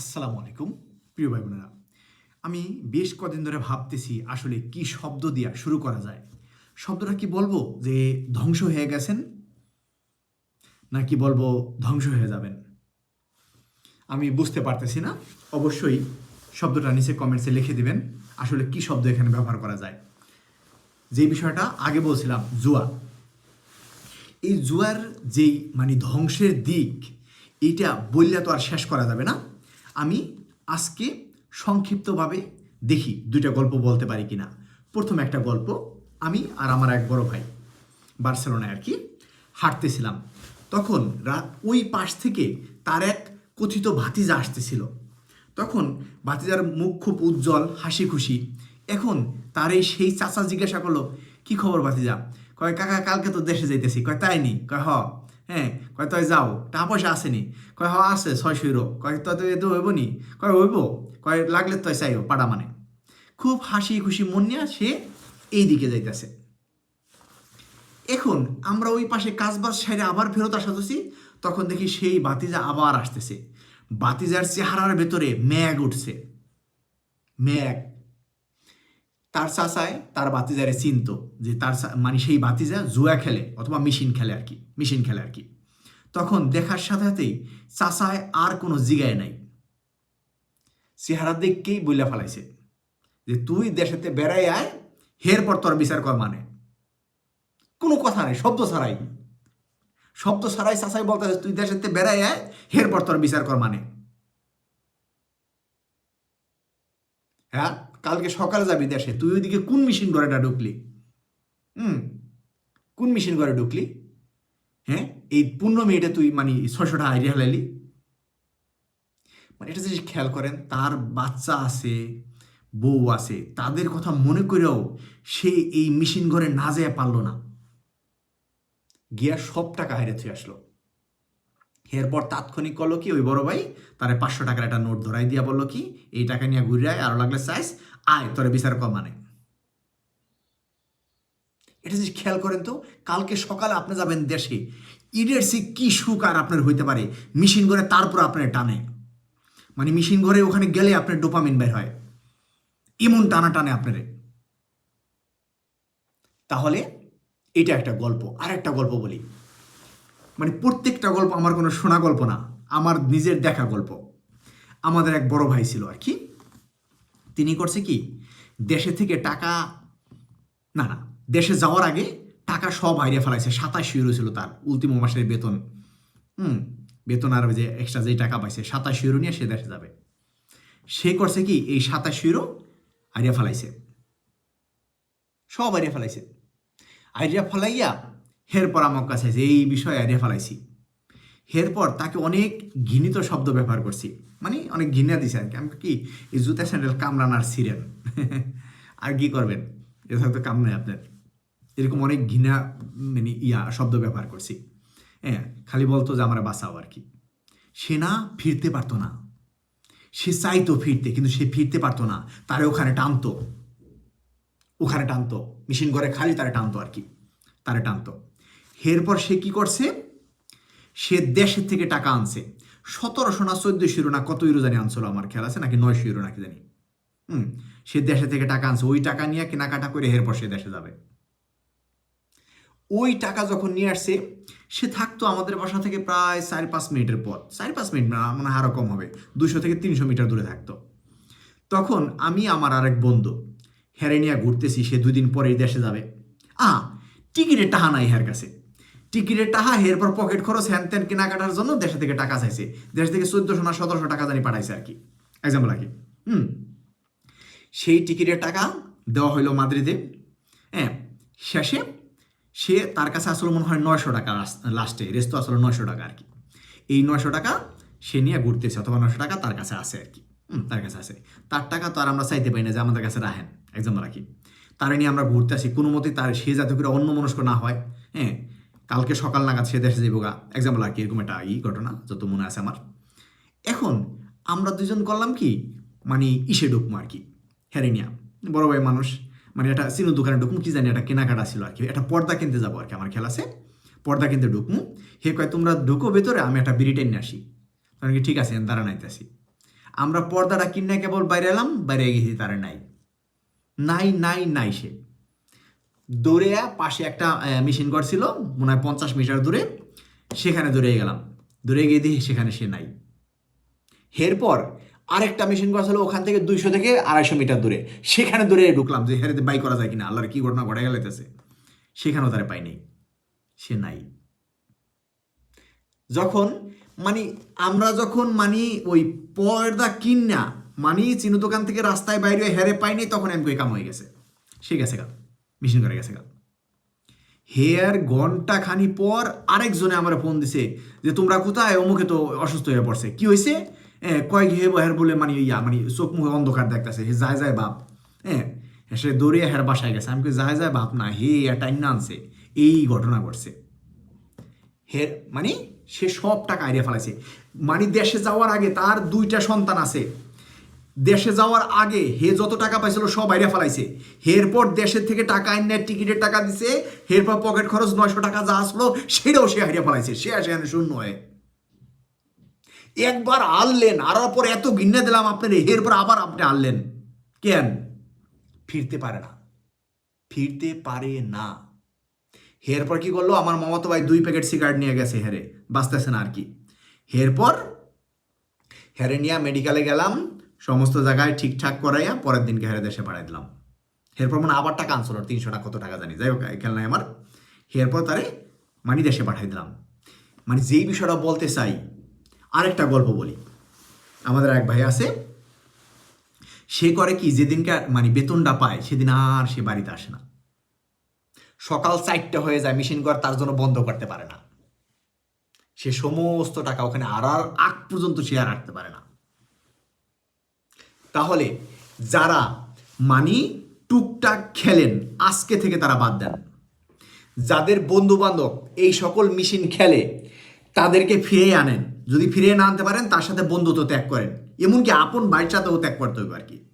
আসসালামু আলাইকুম, প্রিয় ভাই বোনেরা আমি বেশ কদিন ধরে ভাবতেছি আসলে কি শব্দ দিয়া শুরু করা যায়। শব্দটা কি বলব যে ধ্বংস হয়ে গেছেন, নাকি বলব ধ্বংস হয়ে যাবেন? আমি বুঝতে পারতেছি না। অবশ্যই শব্দটা নিচে কমেন্টসে লিখে দিবেন, আসলে কি শব্দ এখানে ব্যবহার করা যায়। যে বিষয়টা আগে বলছিলাম, জুয়া। এই জুয়ার যেই মানে ধ্বংসের দিক, এইটা বললে তো আর শেষ করা যাবে না। আমি আজকে সংক্ষিপ্তভাবে দেখি দুইটা গল্প বলতে পারি কিনা। প্রথম একটা গল্প আমি আর আমার এক বড় ভাই বার্সেলোনায় আর কি হাঁটতেছিলাম। তখন রাত ওই পাশ থেকে তার এক কথিত ভাতিজা আসতেছিল। তখন ভাতিজার মুখ খুব উজ্জ্বল হাসি খুশি এখন তার এই সেই চাচা জিজ্ঞাসা করল, কি খবর ভাতিজা? কয়, কাকা, কালকে তো দেশে যাইতেছি। কয়, তাই নি। কয়, হ। হ্যাঁ কয় তয় যাও টাকা পয়সা আসেনি। কয় হ, আছে ছয়শো ইউরো কয় তো এতো হইব নি? কয় হইব। কয় লাগলে তয় চাইও পাড়া মানে। খুব হাসি খুশি মন নিয়ে সে এই দিকে যাইতেছে। এখন আমরা ওই পাশে কাজবাজ সাইডে আবার ফেরত আসতেছি তখন দেখি সেই বাতিজা আবার আসতেছে। বাতিজার চেহারার ভেতরে ম্যাগ উঠছে। ম্যাগ তার চাচায়, তার বাতিজারে চিনত যে তার মানে সেই বাতিজা জুয়া খেলে অথবা মেশিন খেলে আর কি মেশিন খেলে আর কি। তখন দেখার সাথে সাথেই চাচায় আর কোনো জিগায় নাই। চেহারা দেখকেই বইলা ফেলাইছে যে তুই দেশেতে বেড়াই আয় হের পর তোর বিচার কর মানে। কোনো কথা নেই, শব্দ ছাড়াই। শব্দ ছাড়াই চাচাই বলতে তুই দেশেতে বেড়াই আয় হের পর তোর বিচার কর মানে। হ্যাঁ? কালকে সকালে যাবি দেশে, তুই ওইদিকে কোন মেশিন ঘরেটা ঢুকলি? হুম? কোন মেশিন ঘরে ঢুকলি? হ্যাঁ? এই পনেরো মিনিটে তুই মানে ছয়শোটা আইডিয়া হালাইলি মানে এটা যদি খেয়াল করেন, তার বাচ্চা আছে, বউ আছে, তাদের কথা মনে করেও সে এই মেশিন ঘরে না যেয়ে পারল না। গিয়া সব টাকা হারিয়ে থুয়ে আসলো। এরপর তাৎক্ষণিক করল কি, ওই বড় ভাই তারে পাঁচশো টাকার একটা নোট ধরাই দিয়া বলল কি, এই টাকা নিয়ে ঘুরে আয়, আরও লাগলে চাইস, আয়, তোরে বিচার কর মানে এটা যদি খেয়াল করেন তো, কালকে সকালে আপনি যাবেন দেশে, ইডের সে কি সুখ আর আপনার হইতে পারে, মেশিন ঘরে তারপর আপনার টানে। মানে মেশিন ঘরে ওখানে গেলে আপনার ডোপামিন বের হয় এমন টানা টানে আপনারে। তাহলে এটা একটা গল্প আর একটা গল্প বলি। মানে প্রত্যেকটা গল্প আমার কোনো শোনা গল্প না, আমার নিজের দেখা গল্প। আমাদের এক বড় ভাই ছিল আর কি। তিনি করছে কি, দেশে থেকে টাকা, না না, দেশে যাওয়ার আগে টাকা সব হারিয়ে ফেলাইছে, সাতাশ ইউরো ছিল তার উল্টিম মাসের বেতন। হুম, বেতন আর যে এক্সট্রা যে টাকা পাইছে, সাতাশ ইউরো নিয়ে সে দেশে যাবে। সে করছে কি, এই সাতাশ ইউরো হারিয়ে ফেলাইছে। সব হারিয়ে ফেলাইছে। আইডিয়া ফেলাইয়া হেরপর আমার কাছে যে এই বিষয়ে আইডিয়া ফেলাইছি। এরপর তাকে অনেক ঘৃণিত শব্দ ব্যবহার করছি। মানে অনেক ঘৃণা দিছে আর কি। আমি কি? এই জুতা স্যান্ডেল কামরান আর সিরেন আর কি করবেন? এটা তো কাম আপনার। এরকম অনেক ঘৃণা মানে ইয়া, শব্দ ব্যবহার করছি। হ্যাঁ খালি বলতো যে আমার বাঁচাও আর কি। সে না ফিরতে পারতো না। সে চাইতো ফিরতে, কিন্তু সে ফিরতে পারতো না। তারে ওখানে টানতো। ওখানে টানতো। মেশিন ঘরে খালি তারে টানতো আর কি। তারে টানতো। এরপর সে কি করছে? সে দেশের থেকে টাকা আনছে। সতেরোশো না চোদ্দশো ইউরো না কত ইউরো জানি আনছিল আমার খেয়াল আছে? নাকি নয়শো ইউরো নাকি জানি। হুম, সে দেশে থেকে টাকা আনছে। ওই টাকা নিয়ে কেনাকাটা করে এরপর সে দেশে যাবে। ওই টাকা যখন নিয়ে আসছে, সে থাকতো আমাদের বাসা থেকে প্রায় চার পাঁচ মিনিটের পর চার পাঁচ মিনিট না মানে আরও কম হবে। দুশো থেকে তিনশো মিটার দূরে থাকতো। তখন আমি আমার আরেক বন্ধু, হেরে নিয়ে ঘুরতেছি। সে দুদিন পরেই দেশে যাবে। আ টিকিটের টাহা নাই হের কাছে। টিকিটের টাহা এরপর পকেট খরচ হ্যান ত্যান কেনাকাটার জন্য দেশ থেকে টাকা চাইছে। দেশ থেকে চোদ্দশো না সতেরোশো টাকা জানি পাঠাইছে আর কি। এক্সাম্পল আর কি হুম। সেই টিকিটের টাকা দেওয়া হইল মাদ্রিদে। হ্যাঁ শেষে সে তার কাছে আসলে মনে হয় নয়শো টাকা লাস্টে রেস্ট আসলে নয়শো টাকা আর কি। এই নয়শো টাকা সে নিয়ে ঘুরতেছে অথবা নয়শো টাকা তার কাছে আছে আর কি। হুম, তার কাছে আছে। তার টাকা তো আর আমরা চাইতে পারি না যে আমাদের কাছে রাখেন। একজন রাখি তারা নিয়ে আমরা ঘুরতে আসি। কোনো মতেই তার সে যাতে করে অন্য মনস্ক না হয়। হ্যাঁ কালকে সকাল নাগাদ সে দেশে যাব গা। এক্সাম্পল আর কি, এরকম একটা ই ঘটনা, যত মনে আছে আমার। এখন আমরা দুজন করলাম কি মানে ইসে ঢুকবো আর কি হেরেনিয়া বড় ভাই মানুষ মানে একটা সিনু দোকানে ঢুকমু কি জানি একটা কেনাকাটা ছিল আর কি, একটা পর্দা কিনতে যাব আর কি আমার খেয়াল আছে। পর্দা কিনতে ঢুকমু হে কয়, তোমরা ঢুকো ভেতরে, আমি একটা বিড়ি টেনে আসি। তখন কি, ঠিক আছে দাঁড়া নাইতেছি। আমরা পর্দাটা কিনে কেবল বাইরে এলাম, বাইরে গেছি তারে নাই। নাই নাই নাই সে। দৌড়ে পাশে একটা মেশিন ঘর ছিল, মনে হয় পঞ্চাশ মিটার দূরে, সেখানে দৌড়ে গেলাম। দৌড়ে গিয়ে দিয়ে সেখানে সে নাই। এরপর আরেকটা মেশিন ঘর ছিল ওখান থেকে দুইশো থেকে আড়াইশো মিটার দূরে, সেখানে দৌড়ে ঢুকলাম যে, হেরে, বাই করা যায় কিনা? আল্লাহর কি ঘটনা ঘটে গেলেতেছে সেখানেও তারা পাইনি। সে নাই। যখন মানে আমরা যখন মানে ওই পর্দা কিনা মানে চিনু দোকান থেকে রাস্তায় বাইরে হেরে পাইনি, তখন আমি কাম হয়ে গেছে। সে গেছে গা। মেশিন করে গেছে হেয়ার ঘণ্টা খানি পর আরেকজনে আমার ফোন দিছে যে, তোমরা কোথায়? অমুকে তো অসুস্থ হয়ে পড়ছে। কি হয়েছে কয়েক হে হের বলে মানে ইয়া মানে চোখ মুখে অন্ধকার দেখতেছে। হে, যায় যায়, বাপ। হ্যাঁ সে দৌড়িয়ে হের বাসায় গেছে। আমি যায় যায়, বাপ, না, হে টাইম না আনছে। এই ঘটনা ঘটছে। হে মানে সে সব টাকা আইডিয়া ফেলাইছে। মানে দেশে যাওয়ার আগে তার দুইটা সন্তান আছে। দেশে যাওয়ার আগে হে যত টাকা পাইছিল সব বাইরে ফেলাইছে। এরপর দেশের থেকে টাকা আইনে টিকিটের টাকা দিছে, এরপর পকেট খরচ নয়শো টাকা যা আসলো, সেটাও সে হারিয়ে ফেলাইছে। সে আসে শূন্য হয়ে। একবার আনলেন আর পর এত গিন্নে দিলাম আপনার, এরপর আবার আপনি আনলেন কেন? ফিরতে পারে না। ফিরতে পারে না। এরপর কি করল? আমার মামাতো ভাই দুই প্যাকেট সিগারেট নিয়ে গেছে হেরে, বাঁচতেছে না আর কি। এরপর হেরে নিয়ে মেডিকেলে গেলাম। সমস্ত জায়গায় ঠিকঠাক করাইয়া পরের দিনকে হেরে দেশে পাঠাই দিলাম। এরপর মানে আবার টাকা আনছিল, তিনশো টাকা কত টাকা জানি। যাই হোক খেয়াল নাই আমার। এরপর তারে মানে দেশে পাঠাই দিলাম। মানে যেই বিষয়টা বলতে চাই, আরেকটা গল্প বলি। আমাদের এক ভাই আছে, সে করে কি, যেদিনকে মানে বেতনটা পায়, সেদিন আর সে বাড়িতে আসে না। সকাল চারটা হয়ে যায়, মেশিন ঘর তার জন্য বন্ধ করতে পারে না। সে সমস্ত টাকা ওখানে আর আর আগ পর্যন্ত সে আর রাখতে পারে না। তাহলে যারা মানি টুকটাক খেলেন, আজকে থেকে তারা বাদ দেন। যাদের বন্ধুবান্ধব এই সকল মেশিন খেলে, তাদেরকে ফিরে আনেন। যদি ফিরে না আনতে পারেন, তার সাথে বন্ধুত্ব ত্যাগ করেন। এমনকি আপন বাড়ির সাথেও ত্যাগ করতে হবে আর কি।